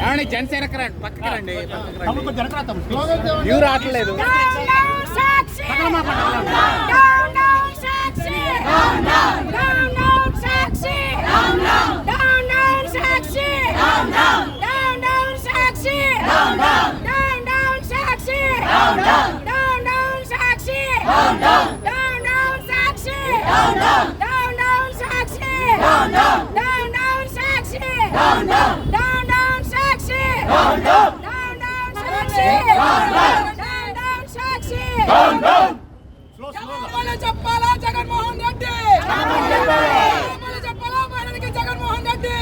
ఏమండి జనసేన రండి పక్కకి రండి. వ్యూ రావట్లేదు క్షమాపణ చెప్పాలా జగన్మోహన్ రెడ్డి. చెప్పాలా మహిళలకి జగన్మోహన్ రెడ్డి.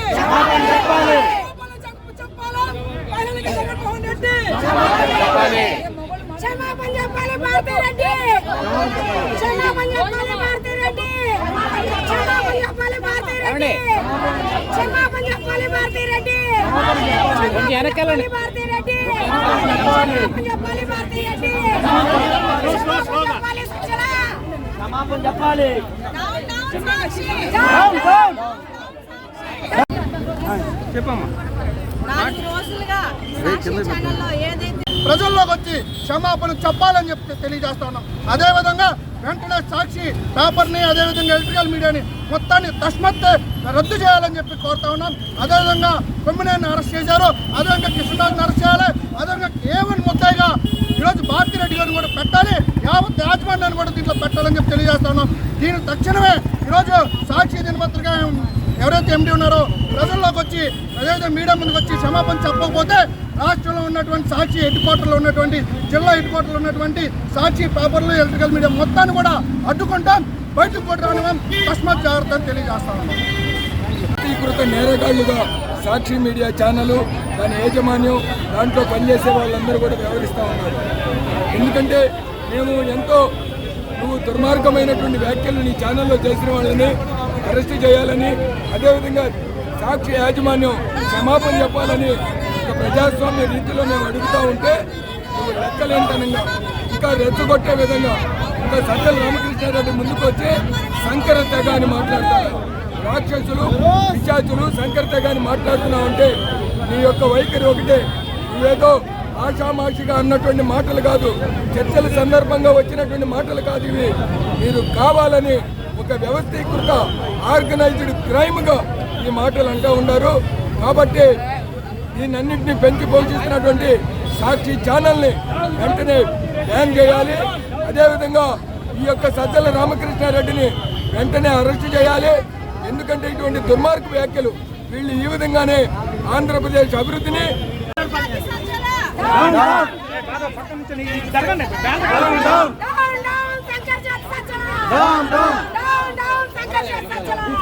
చెప్పాలా మహిళలకి జగన్మోహన్ రెడ్డి. క్షమాపణ చెప్పాలి భారతీ రెడ్డి. క్షమాపణ చెప్పాలి భారతీ రెడ్డి. క్షమాపణ చెప్పాలి భారతీ రెడ్డి. క్షమాపణ చెప్పాలి భారతీ రెడ్డి. క్షమాపణ చెప్పాలి భారతీ క్షమాపణ చెప్పాలి సుజల నాలుగు రోజులుగా సాక్షి ఛానల్లో ఏదైతే ప్రజల్లోకి వచ్చి క్షమాపణ చెప్పాలని చెప్పి తెలియజేస్తా ఉన్నాం. అదేవిధంగా వెంటనే సాక్షి పేపర్ని అదేవిధంగా ఎలక్ట్రికల్ మీడియాని మొత్తాన్ని తస్మత్ రద్దు చేయాలని చెప్పి కోరుతా ఉన్నాం. అదేవిధంగా కొమ్మినేని అరెస్ట్ చేశారు. అదేవిధంగా కృష్ణరాజుని అరెస్ట్ చేయాలి. అదేవిధంగా కేవన్ ముద్దాయిగా ఈరోజు భారతిరెడ్డి గారిని కూడా పెట్టాలి. యావత్ యాజమాన్యాన్ని కూడా దీంట్లో పెట్టాలని చెప్పి తెలియజేస్తా ఉన్నాం. దీని తక్షణమే ఈరోజు సాక్షి దినపత్రిక ఎవరైతే ఎండి ఉన్నారో ప్రజల్లోకి వచ్చి అదేవిధంగా మీడియా ముందుకు వచ్చి క్షమాపణ చెప్పకపోతే రాష్ట్రంలో ఉన్నటువంటి సాక్షి హెడ్ క్వార్టర్లో ఉన్నటువంటి జిల్లా హెడ్ క్వార్టర్లో ఉన్నటువంటి సాక్షి పేపర్లు ఎలక్ట్రికల్ మీడియా మొత్తాన్ని కూడా అడ్డుకుంటాం. బయటకు కూడా రానివ్వం తస్మాత్ జాగ్రత్త తెలియజేస్తాం వ్యక్తీకృత నేరగాళ్ళుగా సాక్షి మీడియా ఛానల్ దాని యాజమాన్యం దాంట్లో పనిచేసే వాళ్ళందరూ కూడా వ్యవహరిస్తూ ఉన్నారు. ఎందుకంటే మేము ఎంతో నువ్వు దుర్మార్గమైనటువంటి వ్యాఖ్యలు నీ ఛానల్లో చేసిన వాళ్ళని అరెస్ట్ చేయాలని అదేవిధంగా సాక్షి యాజమాన్యం క్షమాపణ చెప్పాలని ఒక ప్రజాస్వామ్య రీతిలో మేము అడుగుతూ ఉంటే నువ్వు లెక్కలేంతనంగా ఇంకా రెచ్చగొట్టే విధంగా ఇంకా సజ్జల రామకృష్ణారెడ్డి ముందుకు వచ్చి శంకర తెగ అని మాట్లాడతారు. రాక్షసులు పిశాచులు శంకర్ తెగాని మాట్లాడుతున్నావు అంటే నీ యొక్క వైఖరి ఒకటే. నువ్వేదో ఆషామాషిగా అన్నటువంటి మాటలు కాదు చర్చల సందర్భంగా వచ్చినటువంటి మాటలు కాదు ఇవి. మీరు కావాలని ఒక వ్యవస్థీకృత ఆర్గనైజ్డ్ క్రైమ్గా ఈ మాటలు అంటూ ఉన్నారు కాబట్టి దీన్నన్నింటినీ పెంచి పోషిస్తున్నటువంటి సాక్షి ఛానల్ని వెంటనే బ్యాన్ చేయాలి అదేవిధంగా ఈ యొక్క సజ్జల రామకృష్ణారెడ్డిని వెంటనే అరెస్ట్ చేయాలి ఎందుకంటే ఇటువంటి దుర్మార్గ వ్యాఖ్యలు వీళ్ళు ఈ విధంగానే ఆంధ్రప్రదేశ్ అభివృద్ధిని డౌన్ డౌన్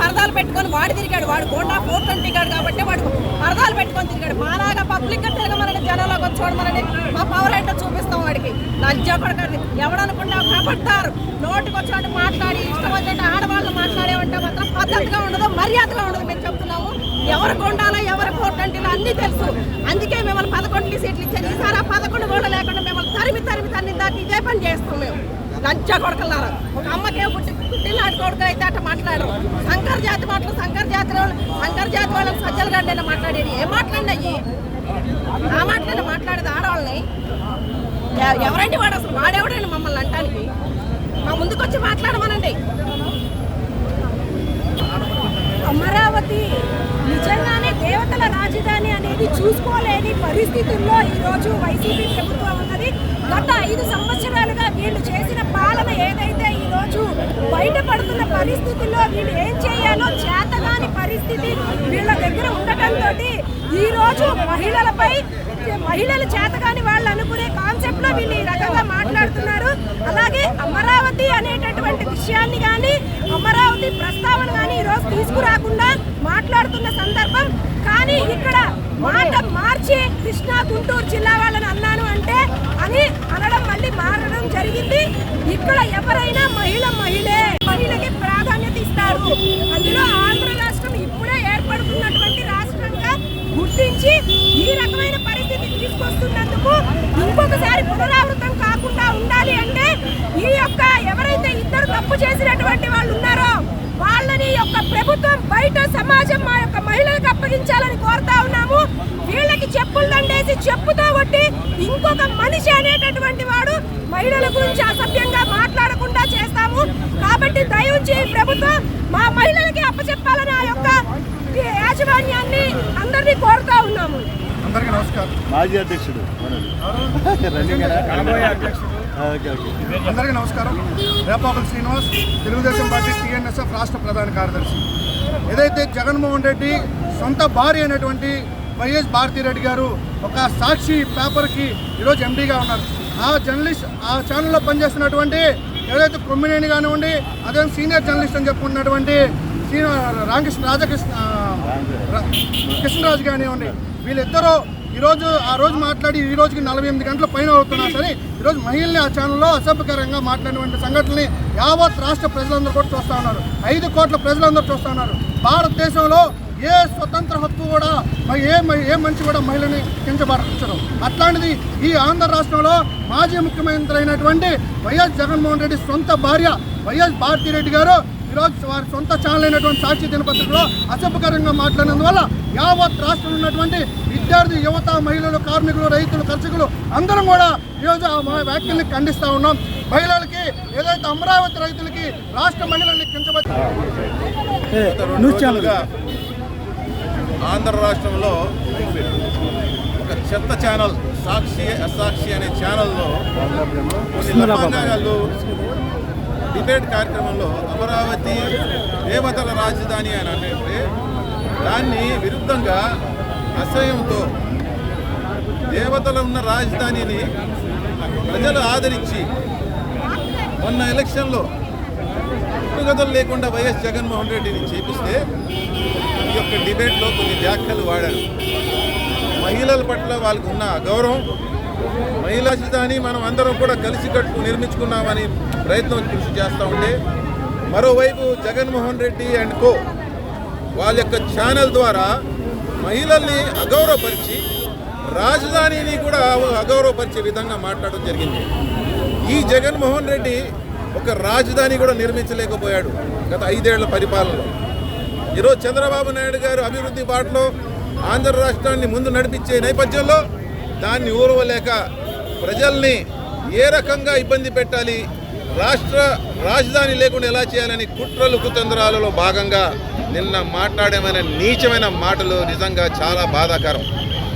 పరదాలు పెట్టుకొని వాడు తిరిగాడు. వాడు గోండా ఫోర్ ట్వంటీ గాడు కాబట్టి వాడు పరదాలు పెట్టుకొని తిరిగాడు. మాలాగా పబ్లిక్గా తిరగమనండి జనాలకు వచ్చి మా పవర్ ఏంటో చూపిస్తాం వాడికి. లంచా కొడకండి. ఎవడనుకుంటా కబడ్డారు నోటికి వచ్చినట్టు మాట్లాడి ఇష్టం వచ్చినట్టు ఆడవాళ్ళు మాట్లాడేమంటే మాత్రం పద్ధతిగా ఉండదు మర్యాదగా ఉండదు మేము చెప్తున్నాము. ఎవరు కొండాలో ఎవరు కోటంటీలో అన్నీ తెలుసు. అందుకే మిమ్మల్ని పదకొండు సీట్లు ఇచ్చారు. ఈసారి ఆ పదకొండు కూడా లేకుండా మిమ్మల్ని తరిమి తరిమి తన్ని దాకా ఇదే పని చేస్తాం మేము. లంచా కొడుకున్నారు ఒక అమ్మకే పుట్టి పుట్టినాటి కొడుకు అయితే అట్ట మాట్లాడరు. శంకర్ జాతి మాటలు శంకర్ జాతి వాళ్ళు శంకర్ జాతి వాళ్ళని సజ్జలు గడ్డైనా మాట్లాడేది. ఏం మాట్లాడినాయి? ఆ మాటలైనా మాట్లాడేది ఆడవాళ్ళని. ఎవరండి వాడు అసలు? వాడెవడండి మమ్మల్ని అంటానికి? మా ముందుకు వచ్చి మాట్లాడమనండి. అమరావతి నిజంగానే దేవతల రాజధాని అనేది చూసుకోలేని పరిస్థితుల్లో ఈరోజు వైసీపీ ప్రభుత్వం ఉన్నది. గత ఐదు సంవత్సరాలుగా వీళ్ళు చేసిన బయటపడుతున్న పరిస్థితుల్లో వీళ్ళు ఏం చేయాలో చేతగాని పరిస్థితి వీళ్ళ దగ్గర ఉండటంతో ఈరోజు మహిళలపై మహిళలు చేతగాని వాళ్ళు అనుకునే కాన్సెప్ట్లో వీళ్ళు ఈ రకంగా మాట్లాడుతున్నారు. అలాగే అమరావతి అనేటటువంటి విషయాన్ని కానీ అమరావతి ప్రస్తావన కానీ ఈరోజు తీసుకురాకుండా మాట్లాడుతున్న సందర్భం. కానీ ఇక్కడ మాట మార్చి కృష్ణా గుంటూరు జిల్లా వాళ్ళని అన్నాను అంటే అని జరిగింది. ఇక్కడ ఎవరైనా మహిళ మహిళే. మహిళకి ప్రాధాన్యత ఇస్తారు. అందులో ఆంధ్ర రాష్ట్రం ఇప్పుడే ఏర్పడుతున్నటువంటి రాష్ట్రంగా గుర్తించి ఈ రకమైన పరిస్థితి తీసుకొస్తున్నందుకు ఇంకొకసారి పునరావృతం కాకుండా ఉండాలి అంటే ఈ యొక్క ఎవరైతే ఇద్దరు తప్పు చేసినటువంటి వాళ్ళు ఉన్నారో వాళ్ళని యొక్క ప్రభుత్వం బయట సమాజం మా యొక్క మహిళలకు అప్పగించాలని కోరుతా ఉన్నాము. వీళ్ళకి చెప్పులు దండేసి చెప్పుతో కొట్టి ఇంకొక మనిషి అనేటటువంటి వాడు మహిళల గురించి అసభ్యంగా మాట్లాడకుండా చేస్తాము. కాబట్టి దయవుంచి ప్రభుత్వం మా మహిళలకి అప్పచెప్పాలని ఆ యొక్క యాజమాన్యాన్ని అందరినీ కోరుతా ఉన్నాము. అందరికీ నమస్కారం. మాజీ అధ్యక్షుడు. అందరికీ నమస్కారం. రేపాకుల శ్రీనివాస్ తెలుగుదేశం పార్టీ టీఎన్ఎస్ఎఫ్ రాష్ట్ర ప్రధాన కార్యదర్శి. ఏదైతే జగన్మోహన్ రెడ్డి సొంత భార్య అయినటువంటి వైఎస్ భారతిరెడ్డి గారు ఒక సాక్షి పేపర్కి ఈరోజు ఎండీగా ఉన్నారు. ఆ జర్నలిస్ట్ ఆ ఛానల్లో పనిచేస్తున్నటువంటి ఏదైతే కొమ్మినేని కానివ్వండి అదే సీనియర్ జర్నలిస్ట్ అని చెప్పుకున్నటువంటి రామకృష్ణ రాధాకృష్ణ రా- కృష్ణరాజు కానివ్వండి వీళ్ళిద్దరూ ఈరోజు ఆ రోజు మాట్లాడి ఈ రోజుకి నలభై ఎనిమిది గంటల పైన అవుతున్నా సరే ఈరోజు మహిళల్ని ఆ ఛానల్లో అసభ్యకరంగా మాట్లాడినటువంటి సంఘటనని యావత్ రాష్ట్ర ప్రజలందరూ కూడా చూస్తూ ఉన్నారు. ఐదు కోట్ల ప్రజలందరూ చూస్తూ ఉన్నారు. భారతదేశంలో ఏ స్వతంత్ర హక్కు కూడా ఏ ఏ మంచి కూడా మహిళని కించపరచరు. అట్లాంటిది ఈ ఆంధ్ర రాష్ట్రంలో మాజీ ముఖ్యమంత్రి అయినటువంటి వైఎస్ జగన్మోహన్ రెడ్డి సొంత భార్య వైఎస్ భారతిరెడ్డి గారు ఈరోజు వారి సొంత ఛానల్ అయినటువంటి సాక్షి దినపత్రికలో అసభ్యకరంగా మాట్లాడినందువల్ల యావత్ రాష్ట్రంలో ఉన్నటువంటి విద్యార్థి యువత మహిళలు కార్మికులు రైతులు కర్షకులు అందరం కూడా ఈరోజు ఆ మా వ్యాఖ్యల్ని ఖండిస్తూ ఉన్నాం. మహిళలకి ఏదైతే అమరావతి రైతులకి రాష్ట్ర మహిళల్ని కించబట్టి న్యూస్ ఛానల్. ఆంధ్ర రాష్ట్రంలో ఒక చెత్త ఛానల్ సాక్షి అసాక్షి అనే ఛానల్లో కొన్ని డిబేట్ కార్యక్రమంలో అమరావతి దేవతల రాజధాని అని అంటే దాన్ని విరుద్ధంగా అసహ్యంతో దేవతలు ఉన్న రాజధానిని ప్రజలు ఆదరించి మొన్న ఎలక్షన్లో పుట్టుగతులు లేకుండా వైఎస్ జగన్మోహన్ రెడ్డిని చేపిస్తే ఈ యొక్క డిబేట్లో కొన్ని వ్యాఖ్యలు వాడారు. మహిళల పట్ల వాళ్ళకు ఉన్న గౌరవం మహిళా రాజధాని మనం అందరం కూడా కలిసి కట్టు నిర్మించుకున్నామని ప్రయత్నం కృషి చేస్తూ ఉంటే మరోవైపు జగన్మోహన్ రెడ్డి అండ్ కో వాళ్ళ యొక్క ఛానల్ ద్వారా మహిళల్ని అగౌరవపరిచి రాజధానిని కూడా అగౌరవపరిచే విధంగా మాట్లాడడం జరిగింది. ఈ జగన్మోహన్ రెడ్డి ఒక రాజధాని కూడా నిర్మించలేకపోయాడు గత ఐదేళ్ళ పరిపాలనలో. ఈరోజు చంద్రబాబు నాయుడు గారు అభివృద్ధి బాటలో ఆంధ్ర రాష్ట్రాన్ని ముందు నడిపించే నేపథ్యంలో దాన్ని ఊరవలేక ప్రజల్ని ఏ రకంగా ఇబ్బంది పెట్టాలి? రాష్ట్ర రాజధాని లేకుండా ఎలా చేయాలని కుట్రలు కుతంత్రాలలో భాగంగా నిన్న మాట్లాడేమైన నీచమైన మాటలు నిజంగా చాలా బాధాకరం.